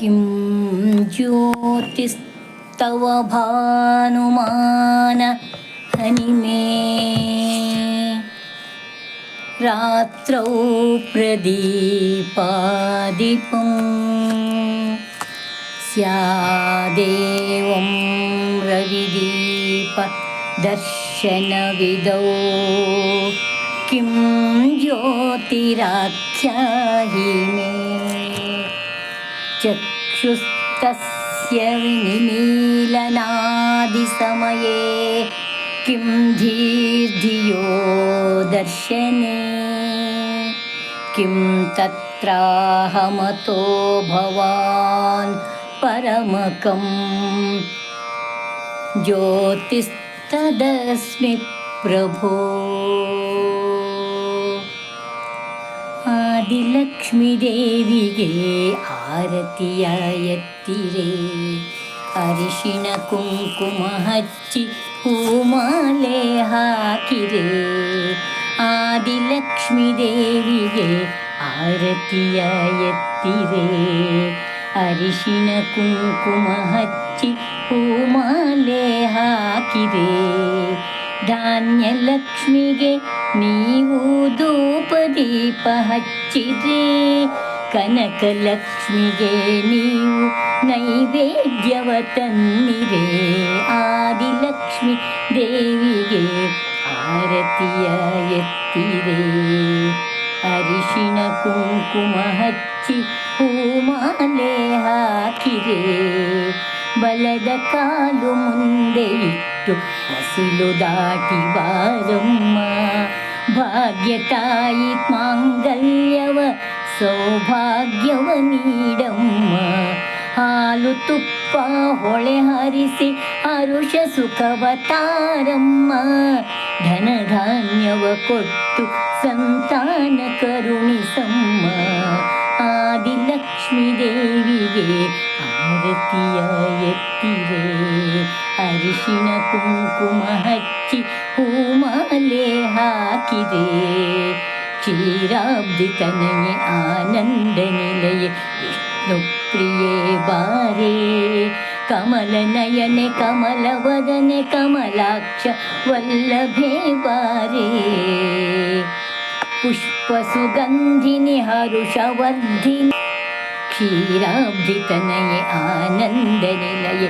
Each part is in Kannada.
किं ज्योतिस्तव भानुमान? हनिमे रात्रौ प्रदीपादिपं स्यादेवं रविदीप दर्शनविदौ किं ज्योतिराख्याहि मे चक्षुस्तस्य विनिमीलनादिसमये किं धीर्धियो दर्शने? किं तत्राहमतो भवान् परमकं? ज्योतिस्तदस्मि प्रभो ആദിലക്ഷ്മി ദേവിയെ ആരതിയായത്തിരേ. അരിഷിണ കുങ്കുമ ഹച്ചി പൂമാലേ ഹാക്കിരേ. ആദിലക്ഷ്മി ദേവിയെ ആരതിയായത്തിരേ. അരിഷിണ കുങ്കുമ ഹച്ചി പൂമാലേ ഹാക്കിരേ. ಧಾನ್ಯಲಕ್ಷ್ಮಿಗೆ ನೀವು ಧೂಪ ದೀಪ ಹಚ್ಚಿದ್ರೆ, ಕನಕಲಕ್ಷ್ಮಿಗೆ ನೀವು ನೈವೇದ್ಯವ ತನ್ನಿರೆ ಆದಿಲಕ್ಷ್ಮಿ ದೇವಿಗೆ ಆರತಿಯ ಎತ್ತಿರೆ. ಅರಿಶಿಣ ಕುಂಕುಮ ಹಚ್ಚಿ ಹೂಮಾಲೆ ಹಾಕಿರೆ. ಬಲದ ಕಾಲು ಮುಂದೆ ಇಟ್ಟು ಹೊಸಿಲು ದಾಟಿ ಬಾರಮ್ಮ ಭಾಗ್ಯ ತಾಯಿ ಮಾಂಗಲ್ಯವ ಸೌಭಾಗ್ಯವ ನೀಡಮ್ಮ ಹಾಲು ತುಪ್ಪ ಹೊಳೆ ಹರಿಸಿ ಅರುಷ ಸುಖವ ತಾರಮ್ಮ ಧನಧಾನ್ಯವ ಕೊಟ್ಟು ಸಂತಾನ ಕರುಣಿಸಮ್ಮ ಆದಿಲಕ್ಷ್ಮೀ ದೇವಿಗೆ ಆರತಿಯ ಎತ್ತಿರೆ ಅರಿಶಿಣ ಕುಂಕುಮ ಹಚ್ಚಿ ಹೂಮಾಲೆ ಹಾಕಿದೆ ಕ್ಷೀರಾಬ್ದಿ ತನಯೆ ಆನಂದ ನಿಲಯ ವಿಷ್ಣು ಪ್ರಿಯೇ ಬಾರೇ ಕಮಲ ನಯನೆ ಕಮಲ ವದನೆ ಕಮಲಾಕ್ಷ ವಲ್ಲಭೇ ಬಾರೇ ಪುಷ್ಪ ಸುಗಂಧಿನಿ ಹರುಷವರ್ಧಿನಿ क्षीराब्धितनये आनन्दनिलये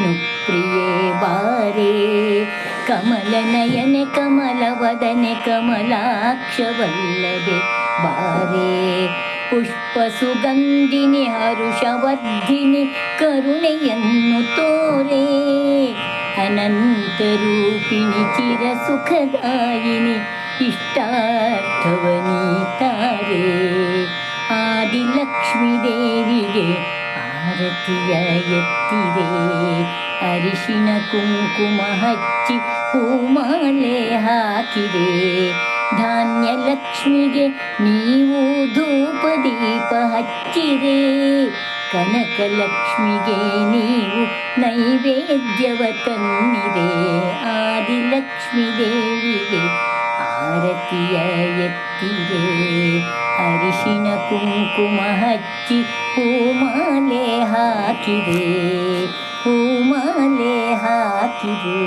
ವಿಷ್ಣು ನುಪ್ರಿಯೇ ಬಾರೇ. ಕಮಲನಯನೆ ಕಮಲವದನೆ ಕಮಲಾಕ್ಷವಲ್ಲಭೆ ಬಾರೇ. ಪುಷ್ಪಸುಗಂಧಿನಿ ಹರುಷವರ್ಧಿನಿ ಕರುಣೆಯನ್ನು ತೋರೆ. ಅನಂತರೂಪಿಣಿ ಚಿರಸುಖದಾಯಿನಿ ಇಷ್ಟಾರ್ಥವನೀತಾರೆ ಆದಿಲಕ್ಷ್ಮೀ ದೇವಿಗೆ ಆರತಿಯ ಎತ್ತಿದೆ. ಅರಿಶಿನ ಕುಂಕುಮ ಹಚ್ಚಿ ಹೂಮಾಲೆ ಹಾಕಿದೆ. ಧಾನ್ಯ ಲಕ್ಷ್ಮಿಗೆ ನೀವು ಧೂಪ ದೀಪ ಹಚ್ಚಿದೆ ಕನಕ ಲಕ್ಷ್ಮಿಗೆ ನೀವು ನೈವೇದ್ಯವ ತಂದಿದೆ. ಆದಿಲಕ್ಷ್ಮಿ ದೇವಿಗೆ ಆರತಿಯ ಎತ್ತಿದೆ. ಅರಿಶಿನ ಕುಂಕುಮ ಹಚ್ಚಿ ಹೂಮಾಲೆ ಹಾಕಿದೆ ಹೂಮಾಲೆ ಹಾಕಿದೆ